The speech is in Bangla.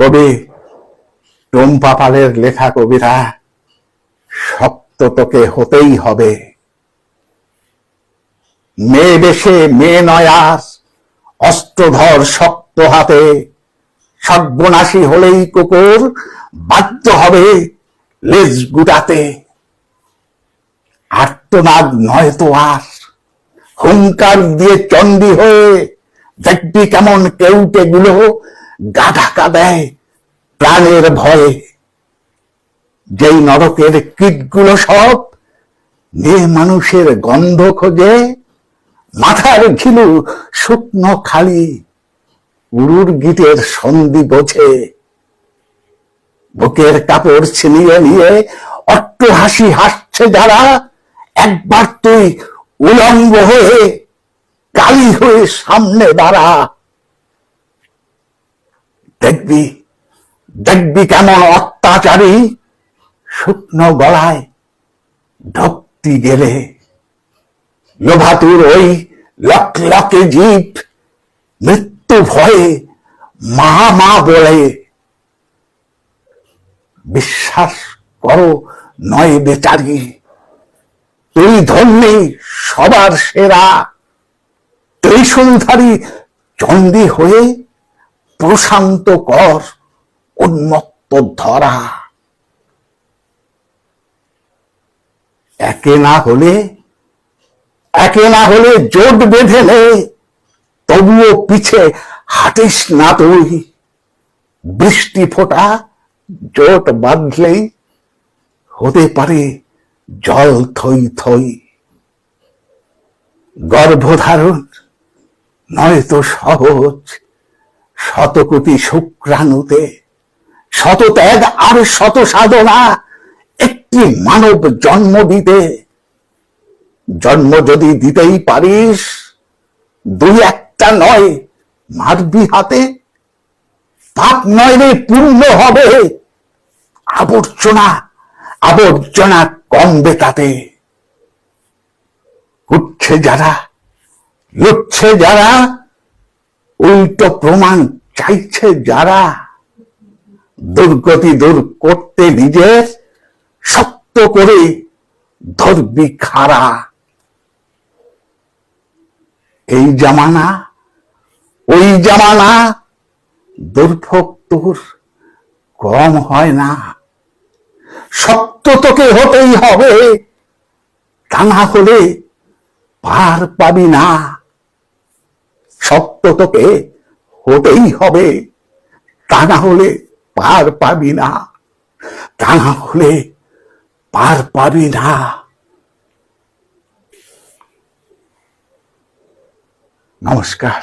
কবি টুম্পা পালের লেখা কবিতা শক্ত তোকে হতেই হবে। মেয়ে বেশে মেয়ে নয় আর, অস্ত্রধর শক্ত হাতে, সর্বনাশী হলেই কুকুর বাধ্য হবে লেজ গুটাতে। আর্তনাদ নয় তো আর, হুঙ্কার দিয়ে চণ্ডী হয়ে দেখবি কেমন কেউটে গুলো গা ঢাকা প্রাণের ভয়ে। যেই নরকের কীটগুলো সব মেয়ে মানুষের গন্ধ খোঁজে, মাথার ঝিলু শুকনো খালি উড়ুর গীতের সন্ধি বোঝে। বুকের কাপড় ছিনিয়ে নিয়ে অট্ট হাসি হাসছে যারা, একবার তুই উলঙ্গ হয়ে কালি হয়ে সামনে দাঁড়া। দেখবি দেখবি কেমন অত্যাচারী? শুকনো গলায় ঢকতি গেলে লোভাতুর ওই লক লকে জীব মৃত্যু ভয়ে মা মা বলে, বিশ্বাস করো নয় বেচারি, তুই ধন্যে সবার সেরা। ত্রিশূলধারী চণ্ডী হয়ে প্রশান্ত কর, উন্মত্ত ধরা। একে না হলে, একে না হলে জোট বেঁধে নে, তবুও পিছে হাঁটিস না তুই। বৃষ্টি ফোটা জোট বাঁধলেই হতে পারে জল থই থই। গর্ভধারণ নয় তো সহজ। শতকোটি শুক্রাণুতে শত ত্যাগ আর শত সাধনা একটি মানব জন্ম দিতে জন্ম যদি দিতেই পারিস, দুই একটা নয় মারবি হাতে। পাপ নয় রে পূর্ণ হবে আবর্জনা আবর্জনা কমবে তাতে উঠছে যারা, লুটছে যারা, উল্টো প্রমাণ চাইছে যারা দুর্গতি দূর করতে নিজের শক্ত করে ধরবি খাড়া। এই জামানা, ওই জামানা দুর্ভোগ তোর কম হয় না। শক্ত তোকে হতেই হবে, তা না হলে পার পাবি না। শক্ত তোকে হতেই হবে। তা না হলে পার পাবি না। তা না হলে পার পাবি না। নমস্কার।